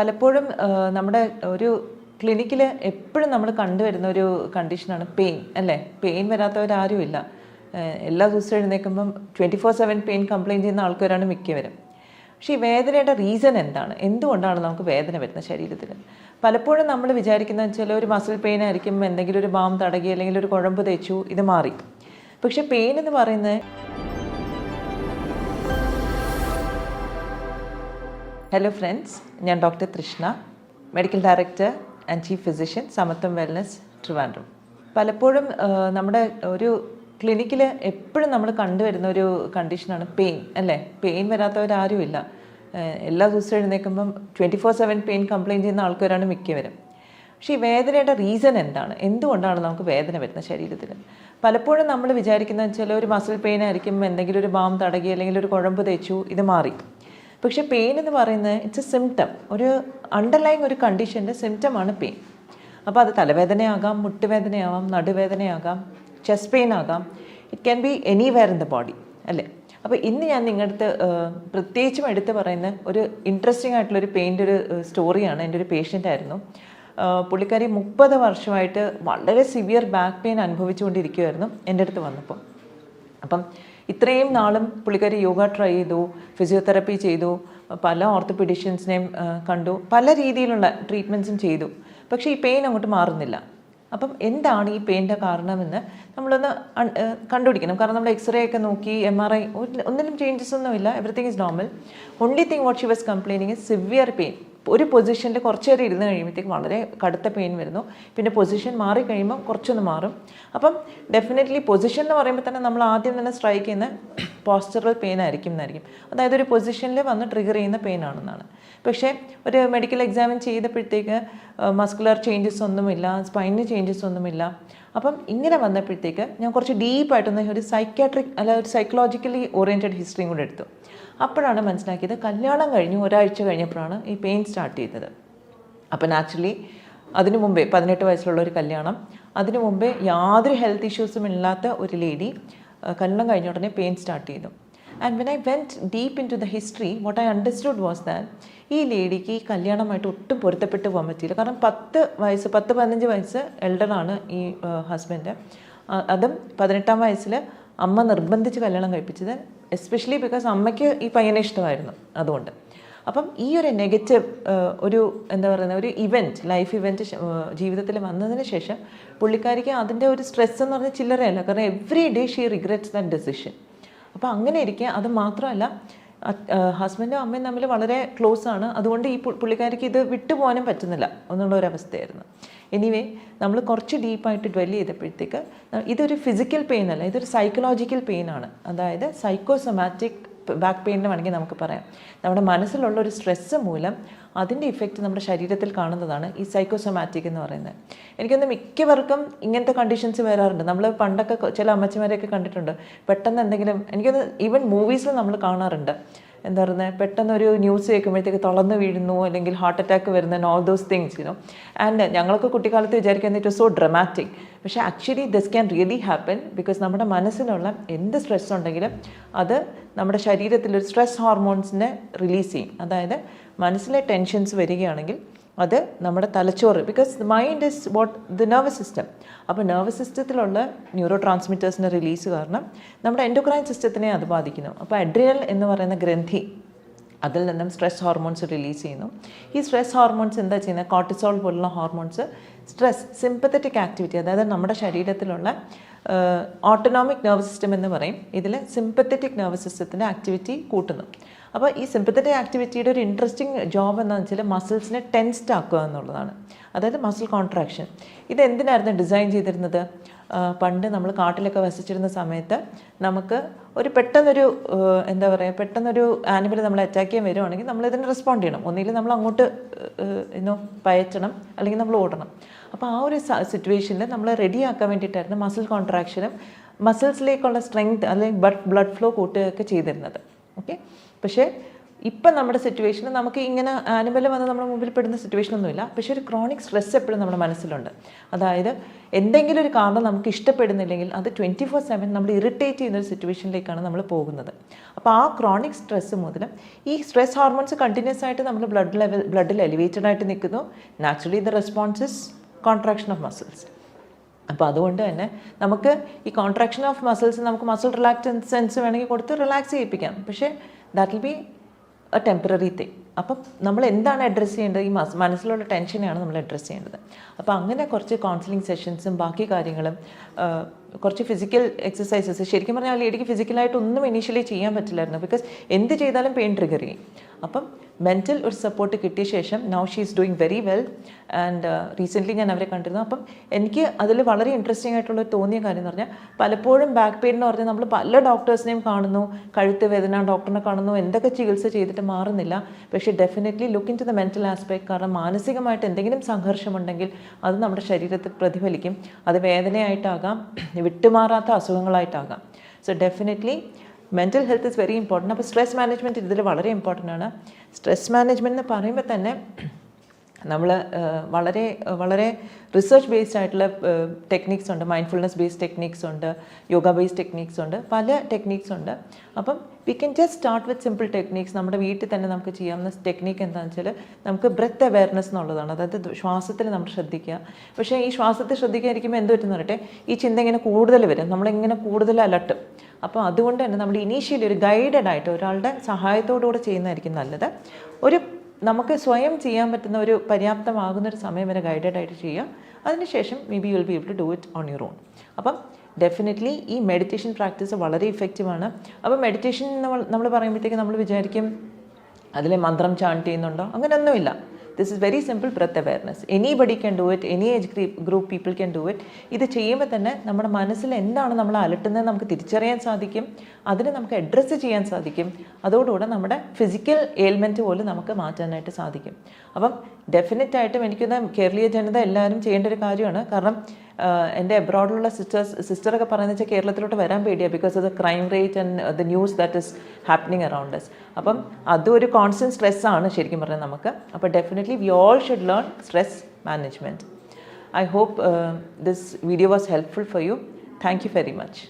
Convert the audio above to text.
പലപ്പോഴും നമ്മുടെ ഒരു ക്ലിനിക്കിൽ എപ്പോഴും നമ്മൾ കണ്ടുവരുന്ന ഒരു കണ്ടീഷനാണ് പെയിൻ അല്ലേ? പെയിൻ വരാത്തവരാരും ഇല്ല എല്ലാ ദിവസവും എഴുന്നേൽക്കുമ്പം twenty four seven pain complaint ചെയ്യുന്ന ആൾക്കാരാണ് മിക്കവരും. പക്ഷേ ഈ വേദനയുടെ റീസൺ എന്താണ്? എന്തുകൊണ്ടാണ് നമുക്ക് വേദന വരുന്നത് ശരീരത്തിൽ പലപ്പോഴും നമ്മൾ വിചാരിക്കുന്ന വെച്ചാൽ ഒരു മസിൽ പെയിൻ ആയിരിക്കും എന്തെങ്കിലും ഒരു ബാം തടകി അല്ലെങ്കിൽ ഒരു കുഴമ്പ് തേച്ചു ഇത് മാറി. പക്ഷേ പെയിൻ എന്ന് പറയുന്നത് ഹലോ ഫ്രണ്ട്സ് ഞാൻ doctor Trishna medical director and chief physician Samatvam wellness Trivandrum. പലപ്പോഴും നമ്മുടെ ഒരു ക്ലിനിക്കിൽ എപ്പോഴും നമ്മൾ കണ്ടുവരുന്ന ഒരു കണ്ടീഷനാണ് പെയിൻ അല്ലേ? പെയിൻ വരാത്തവരാരും ഇല്ല എല്ലാ ദിവസവും എഴുന്നേൽക്കുമ്പം twenty four seven pain complaint ചെയ്യുന്ന ആൾക്കാരാണ് മിക്കവരും. പക്ഷേ ഈ വേദനയുടെ റീസൺ എന്താണ്? എന്തുകൊണ്ടാണ് നമുക്ക് വേദന വരുന്നത് ശരീരത്തിൽ? പലപ്പോഴും നമ്മൾ വിചാരിക്കുന്ന വെച്ചാൽ ഒരു മസിൽ പെയിൻ ആയിരിക്കും എന്തെങ്കിലും ഒരു ബാം തടകി അല്ലെങ്കിൽ ഒരു കുഴമ്പ് തേച്ചു ഇത് മാറി. പക്ഷേ പെയിൻ എന്ന് പറയുന്നത് ഇറ്റ്സ് എ സിംറ്റം ഒരു അണ്ടർലൈങ് ഒരു കണ്ടീഷന്റെ സിംറ്റമാണ് പെയിൻ അപ്പോൾ അത് തലവേദനയാകാം മുട്ടുവേദനയാവാം നടുവേദനയാകാം ചെസ്റ്റ് പെയിൻ ആകാം. It can be anywhere in the body അല്ലേ? അപ്പോൾ ഇന്ന് ഞാൻ നിങ്ങളുടെ പ്രത്യേകിച്ചും എടുത്ത് പറയുന്ന ഒരു ഇൻട്രസ്റ്റിംഗ് ആയിട്ടുള്ള ഒരു പെയിന്റെ ഒരു സ്റ്റോറിയാണ് എന്റെ ഒരു പേഷ്യന്റ് ആയിരുന്നു. പുള്ളിക്കാരി മുപ്പത് വർഷമായിട്ട് വളരെ സിവിയർ ബാക്ക് പെയിൻ അനുഭവിച്ചുകൊണ്ടിരിക്കുമായിരുന്നു എന്റെ അടുത്ത് വന്നപ്പോൾ. അപ്പം ഇത്രയും നാളും പുള്ളിക്കാരി യോഗ ട്രൈ ചെയ്തു ഫിസിയോതെറപ്പി ചെയ്തു പല ഓർത്തോപീഡിഷ്യൻസിനെയും കണ്ടു പല രീതിയിലുള്ള ട്രീറ്റ്മെന്റ്സും ചെയ്തു. പക്ഷേ ഈ പെയിൻ അങ്ങോട്ട് മാറുന്നില്ല. അപ്പം എന്താണ് ഈ പെയിന്റെ കാരണമെന്ന് നമ്മളൊന്ന് കണ്ടുപിടിക്കണം. കാരണം നമ്മൾ എക്സ്റേ ഒക്കെ നോക്കി എം ആർ ഐ ഒന്നിലും ചേഞ്ചസ് ഒന്നുമില്ല. Everything is normal only thing what she was complaining is severe pain ഒരു പൊസിഷനിൽ കുറച്ച് നേരം ഇരുന്ന് കഴിയുമ്പോഴത്തേക്ക് വളരെ കടുത്ത പെയിൻ വരുന്നു. പിന്നെ പൊസിഷൻ മാറി കഴിയുമ്പോൾ കുറച്ചൊന്ന് മാറും. അപ്പം ഡെഫിനറ്റ്ലി പൊസിഷൻ എന്ന് പറയുമ്പോൾ തന്നെ നമ്മൾ ആദ്യം തന്നെ സ്ട്രൈക്ക് ചെയ്യുന്ന പോസ്റ്ററൽ പെയിൻ ആയിരിക്കും എന്നായിരിക്കും. അതായത് ഒരു പൊസിഷനിൽ വന്ന് ട്രിഗർ ചെയ്യുന്ന പെയിൻ ആണെന്നാണ്. പക്ഷേ ഒരു മെഡിക്കൽ എക്സാമിൻ ചെയ്തപ്പോഴത്തേക്ക് മസ്കുലർ ചേഞ്ചസ് ഒന്നുമില്ല സ്പൈനിന് ചേഞ്ചസ് ഒന്നുമില്ല. അപ്പം ഇങ്ങനെ വന്നപ്പോഴത്തേക്ക് ഞാൻ കുറച്ച് ഡീപ്പായിട്ടൊന്ന് ഒരു സൈക്യാട്രിക് അല്ല ഒരു സൈക്കോളജിക്കലി ഓറിയന്റഡ് ഹിസ്റ്ററിയും കൂടെ എടുത്തു. അപ്പോഴാണ് മനസ്സിലാക്കിയത് കല്യാണം കഴിഞ്ഞു ഒരാഴ്ച കഴിഞ്ഞപ്പോഴാണ് ഈ പെയിൻ സ്റ്റാർട്ട് ചെയ്തത്. അപ്പം ആക്ച്വലി അതിനു മുമ്പേ പതിനെട്ട് വയസ്സിലുള്ള ഒരു കല്യാണം അതിനു മുമ്പേ യാതൊരു ഹെൽത്ത് ഇഷ്യൂസും ഇല്ലാത്ത ഒരു ലേഡി കല്യാണം കഴിഞ്ഞ ഉടനെ പെയിൻ സ്റ്റാർട്ട് ചെയ്തു. And when I went deep into the history what I understood was that ഈ ലേഡിക്ക് ഈ കല്യാണമായിട്ട് ഒട്ടും പൊരുത്തപ്പെട്ട് പോകാൻ പറ്റിയില്ല. കാരണം പത്ത് വയസ്സ് പത്ത് പതിനഞ്ച് വയസ്സ് എൽഡറാണ് ഈ ഹസ്ബൻഡ് അതും പതിനെട്ടാം വയസ്സിൽ അമ്മ നിർബന്ധിച്ച് കല്യാണം കഴിപ്പിച്ചത് എസ്പെഷ്യലി ബിക്കോസ് അമ്മയ്ക്ക് ഈ പയ്യനെ ഇഷ്ടമായിരുന്നു. അതുകൊണ്ട്. അപ്പം ഈ ഒരു നെഗറ്റീവ് ഒരു എന്താ പറയുന്ന ഒരു ഇവന്റ് ലൈഫ് ഇവന്റ് ജീവിതത്തിൽ വന്നതിന് ശേഷം പുള്ളിക്കാരിക്ക് അതിന്റെ ഒരു സ്ട്രെസ് എന്ന് പറഞ്ഞാൽ ചില്ലറയല്ല. കാരണം every day she regrets that decision അപ്പോൾ അങ്ങനെ ഇരിക്കുക അത് മാത്രമല്ല ഹസ്ബൻഡും അമ്മയും തമ്മിൽ വളരെ ക്ലോസ് ആണ്. അതുകൊണ്ട് ഈ പുള്ളിക്കാരിക്ക് ഇത് വിട്ടുപോകാനും പറ്റുന്നില്ല എന്നുള്ള ഒരു അവസ്ഥയായിരുന്നു. എനിവേ നമ്മൾ കുറച്ച് ഡീപ്പായിട്ട് ഡ്വെൽ ചെയ്തപ്പോഴത്തേക്ക് ഇതൊരു ഫിസിക്കൽ പെയിൻ അല്ല ഇതൊരു സൈക്കോളജിക്കൽ പെയിൻ ആണ്. അതായത് സൈക്കോസൊമാറ്റിക് ബാക്ക് പെയിൻ എന്ന് വേണമെങ്കിൽ നമുക്ക് പറയാം. നമ്മുടെ മനസ്സിലുള്ള ഒരു സ്ട്രെസ്സ് മൂലം അതിന്റെ ഇഫക്റ്റ് നമ്മുടെ ശരീരത്തിൽ കാണുന്നതാണ് ഈ സൈക്കോസൊമാറ്റിക് എന്ന് പറയുന്നത്. എനിക്കൊന്ന് മിക്കവർക്കും ഇങ്ങനത്തെ കണ്ടീഷൻസ് വരാറുണ്ട്. നമ്മൾ പണ്ടൊക്കെ ചില അമ്മച്ചിമാരെയൊക്കെ കണ്ടിട്ടുണ്ട്. പെട്ടെന്ന് എന്തെങ്കിലും എനിക്കൊന്ന് ഈവൻ മൂവീസിൽ നമ്മൾ കാണാറുണ്ട്. എന്താ പറയുന്നത് പെട്ടെന്ന് ഒരു ന്യൂസ് കേൾക്കുമ്പോഴത്തേക്ക് തളർന്നു വീഴുന്നു അല്ലെങ്കിൽ ഹാർട്ട് അറ്റാക്ക് വരുന്ന all those things you know and ഞങ്ങളൊക്കെ കുട്ടിക്കാലത്ത് വിചാരിക്കുന്നത് ഇറ്റ് സോ ഡ്രമാറ്റിക് പക്ഷേ actually this can really happen because നമ്മുടെ മനസ്സിലുള്ള എന്ത് സ്ട്രെസ് ഉണ്ടെങ്കിലും അത് നമ്മുടെ ശരീരത്തിലൊരു സ്ട്രെസ് ഹോർമോൺസിനെ റിലീസ് ചെയ്യും. അതായത് മനസ്സിലെ ടെൻഷൻസ് വരികയാണെങ്കിൽ അത് നമ്മുടെ തലച്ചോറ് because the mind is what the nervous system അപ്പോൾ നെർവസ് സിസ്റ്റത്തിലുള്ള ന്യൂറോ ട്രാൻസ്മിറ്റേഴ്സിന്റെ റിലീസ് കാരണം നമ്മുടെ എൻഡോക്രൈൻ സിസ്റ്റത്തിനെ അത് ബാധിക്കുന്നു. അപ്പോൾ അഡ്രിയൽ എന്ന് പറയുന്ന ഗ്രന്ഥി അതിൽ നിന്നും സ്ട്രെസ് ഹോർമോൺസ് റിലീസ് ചെയ്യുന്നു. ഈ സ്ട്രെസ് ഹോർമോൺസ് എന്താ ചെയ്യുന്നത്? കോർട്ടിസോൾ പോലുള്ള ഹോർമോൺസ് സ്ട്രെസ് സിമ്പത്തറ്റിക് ആക്ടിവിറ്റി അതായത് നമ്മുടെ ശരീരത്തിലുള്ള ഓട്ടോണോമിക് നെർവസ് സിസ്റ്റം എന്ന് പറയും. ഇതിൽ സിമ്പത്തറ്റിക് നെർവസ് സിസ്റ്റത്തിന്റെ ആക്ടിവിറ്റി കൂട്ടുന്നു. അപ്പോൾ ഈ സിമ്പത്തറ്റിക് ആക്ടിവിറ്റിയുടെ ഒരു ഇൻട്രസ്റ്റിംഗ് ജോബ് എന്താണെന്ന് വെച്ചാൽ മസിൽസിനെ ടെൻസ്ഡ് ആക്കുക എന്നുള്ളതാണ്. അതായത് മസിൽ കോൺട്രാക്ഷൻ ഇത് എന്തിനായിരുന്നു ഡിസൈൻ ചെയ്തിരുന്നത്? പണ്ട് നമ്മൾ കാട്ടിലൊക്കെ വസിച്ചിരുന്ന സമയത്ത് നമുക്ക് ഒരു പെട്ടെന്നൊരു എന്താ പറയുക പെട്ടെന്നൊരു ആനിമൽ നമ്മൾ അറ്റാക്ക് ചെയ്യാൻ വരുവാണെങ്കിൽ നമ്മൾ ഇതിന് റെസ്പോണ്ട് ചെയ്യണം. ഒന്നുകിൽ നമ്മൾ അങ്ങോട്ട് ഇന്നോ പയറ്റണം അല്ലെങ്കിൽ നമ്മൾ ഓടണം. അപ്പോൾ ആ ഒരു സിറ്റുവേഷനിൽ നമ്മൾ റെഡിയാക്കാൻ വേണ്ടിയിട്ടായിരുന്നു മസിൽ കോൺട്രാക്ഷനും മസിൽസിലേക്കുള്ള സ്ട്രെങ്ത് അല്ലെങ്കിൽ ബ്ലഡ് ഫ്ലോ കൂട്ടുകയൊക്കെ ചെയ്തിരുന്നത്. ഓക്കെ പക്ഷേ ഇപ്പം നമ്മുടെ സിറ്റുവേഷൻ നമുക്ക് ഇങ്ങനെ ആനിമൽ വന്ന് നമ്മുടെ മുമ്പിൽ പെടുന്ന സിറ്റുവേഷനൊന്നുമില്ല പക്ഷേ ഒരു ക്രോണിക് സ്ട്രെസ് എപ്പോഴും നമ്മുടെ മനസ്സിലുണ്ട്. അതായത് എന്തെങ്കിലും ഒരു കാരണം നമുക്ക് ഇഷ്ടപ്പെടുന്നില്ലെങ്കിൽ അത് ട്വന്റി ഫോർ സെവൻ നമ്മൾ ഇറിറ്റേറ്റ് ചെയ്യുന്ന ഒരു സിറ്റുവേഷനിലേക്കാണ് നമ്മൾ പോകുന്നത്. അപ്പോൾ ആ ക്രോണിക് സ്ട്രെസ് മുതൽ ഈ സ്ട്രെസ് ഹോർമോൺസ് കണ്ടിന്യൂസ് ആയിട്ട് നമ്മൾ ബ്ലഡ് ലെവൽ ബ്ലഡിൽ എലിവേറ്റഡ് ആയിട്ട് നിൽക്കുന്നു. Naturally the responses contraction of muscles അപ്പോൾ അതുകൊണ്ട് തന്നെ നമുക്ക് ഈ കോൺട്രാക്ഷൻ ഓഫ് മസിൽസ് നമുക്ക് മസിൽ റിലാക്സൻസ് വേണമെങ്കിൽ കൊടുത്ത് റിലാക്സ് ചെയ്യിപ്പിക്കാം. പക്ഷേ that will be a temporary thing അപ്പം നമ്മൾ എന്താണ് അഡ്രസ്സ് ചെയ്യേണ്ടത്? ഈ മനസ്സിലുള്ള ടെൻഷനെയാണ് നമ്മൾ അഡ്രസ്സ് ചെയ്യേണ്ടത്. അപ്പോൾ അങ്ങനെ കുറച്ച് കൗൺസിലിംഗ് സെഷൻസും ബാക്കി കാര്യങ്ങളും കുറച്ച് ഫിസിക്കൽ എക്സസൈസസ് ശരിക്കും പറഞ്ഞാൽ ആ ലേഡിക്ക് ഫിസിക്കലായിട്ട് ഒന്നും ഇനീഷ്യലി ചെയ്യാൻ പറ്റില്ലായിരുന്നു. ബിക്കോസ് എന്ത് ചെയ്താലും പെയിൻ ട്രിഗർ ചെയ്യും. അപ്പം മെന്റൽ ഒരു സപ്പോർട്ട് കിട്ടിയ ശേഷം now she is doing very well and recently ഞാൻ അവരെ കണ്ടിരുന്നു. അപ്പം എനിക്ക് അതിൽ വളരെ ഇൻട്രസ്റ്റിംഗ് ആയിട്ടുള്ള തോന്നിയ കാര്യം എന്ന് പറഞ്ഞാൽ പലപ്പോഴും ബാക്ക് പെയിൻ എന്ന് പറഞ്ഞാൽ നമ്മൾ പല ഡോക്ടേഴ്സിനെയും കാണുന്നു. കഴുത്ത് വേദന ഡോക്ടറിനെ കാണുന്നു. എന്തൊക്കെ ചികിത്സ ചെയ്തിട്ട് മാറുന്നില്ല. പക്ഷേ definitely look into the mental aspect കാരണം മാനസികമായിട്ട് എന്തെങ്കിലും സംഘർഷമുണ്ടെങ്കിൽ അത് നമ്മുടെ ശരീരത്തിൽ പ്രതിഫലിക്കും. അത് വേദനയായിട്ടാകാം വിട്ടുമാറാത്ത അസുഖങ്ങളായിട്ടാകാം. So definitely mental health is very important അപ്പോൾ സ്ട്രെസ് മാനേജ്മെന്റ് ഇതിൽ വളരെ ഇമ്പോർട്ടന്റ് ആണ്. സ്ട്രെസ് മാനേജ്മെന്റ് എന്ന് പറയുമ്പോൾ തന്നെ നമ്മൾ വളരെ വളരെ റിസർച്ച് ബേസ്ഡ് ആയിട്ടുള്ള ടെക്നിക്സ് ഉണ്ട്. മൈൻഡ്ഫുൾനെസ് ബേസ്ഡ് ടെക്നിക്സ് ഉണ്ട്. യോഗ ബേസ്ഡ് ടെക്നിക്സ് ഉണ്ട്. പല ടെക്നിക്സ് ഉണ്ട്. അപ്പം we can just start with simple techniques നമ്മുടെ വീട്ടിൽ തന്നെ നമുക്ക് ചെയ്യാവുന്ന ടെക്നിക്ക് എന്താണെന്ന് വെച്ചാൽ നമുക്ക് ബ്രെത്ത് അവയർനെസ് എന്നുള്ളതാണ്. അതായത് ശ്വാസത്തിൽ നമ്മൾ ശ്രദ്ധിക്കുക. പക്ഷേ ഈ ശ്വാസത്തിൽ ശ്രദ്ധിക്കാതിരിക്കുമ്പോൾ എന്ത് പറ്റുന്ന പറയട്ടെ? ഈ ചിന്ത ഇങ്ങനെ കൂടുതൽ വരും. നമ്മളിങ്ങനെ കൂടുതൽ അലട്ടും. അപ്പോൾ അതുകൊണ്ട് തന്നെ നമ്മൾ ഇനീഷ്യലി ഒരു ഗൈഡഡ് ആയിട്ട് ഒരാളുടെ സഹായത്തോടുകൂടെ ചെയ്യുന്നതായിരിക്കും നല്ലത്. ഒരു നമുക്ക് സ്വയം ചെയ്യാൻ പറ്റുന്ന ഒരു പര്യാപ്തമാകുന്ന ഒരു സമയം വരെ ഗൈഡഡ് ആയിട്ട് ചെയ്യുക. അതിനുശേഷം maybe you will be able to do it on your own അപ്പം ഡെഫിനറ്റ്ലി ഈ മെഡിറ്റേഷൻ പ്രാക്ടീസ് വളരെ ഇഫക്റ്റീവാണ് അപ്പോൾ മെഡിറ്റേഷൻ നമ്മൾ നമ്മൾ പറയുമ്പോഴത്തേക്ക് നമ്മൾ വിചാരിക്കും അതിലെ മന്ത്രം ചാണ്ട് ചെയ്യുന്നുണ്ടോ? അങ്ങനെയൊന്നുമില്ല. This is very simple breath awareness anybody can do it any age group people can do it ഇത് ചെയ്യുമ്പോൾ തന്നെ നമ്മുടെ മനസ്സിൽ എന്താണ് നമ്മൾ അലട്ടുന്നത് നമുക്ക് തിരിച്ചറിയാൻ സാധിക്കും. അതിനെ നമുക്ക് അഡ്രസ്സ് ചെയ്യാൻ സാധിക്കും. അതോടുകൂടെ നമ്മുടെ ഫിസിക്കൽ എയിൽമെന്റ് പോലും നമുക്ക് മാറ്റാനായിട്ട് സാധിക്കും. അപ്പം ഡെഫിനറ്റായിട്ടും എനിക്കൊന്ന് കേരളീയ ജനത എല്ലാവരും ചെയ്യേണ്ട ഒരു കാര്യമാണ്. കാരണം എന്റെ അബ്രോഡിലുള്ള സിസ്റ്റേഴ്സ് സിസ്റ്ററൊക്കെ പറയുന്നത് വെച്ചാൽ കേരളത്തിലോട്ട് വരാൻ പേടിയാണ് because of the crime rate and the news that is happening around us അപ്പം അതും ഒരു കോൺസ്റ്റന്റ് സ്ട്രെസ് ആണ് ശരിക്കും പറഞ്ഞാൽ നമുക്ക്. അപ്പോൾ definitely we all should learn stress management I hope this video was helpful for you thank you very much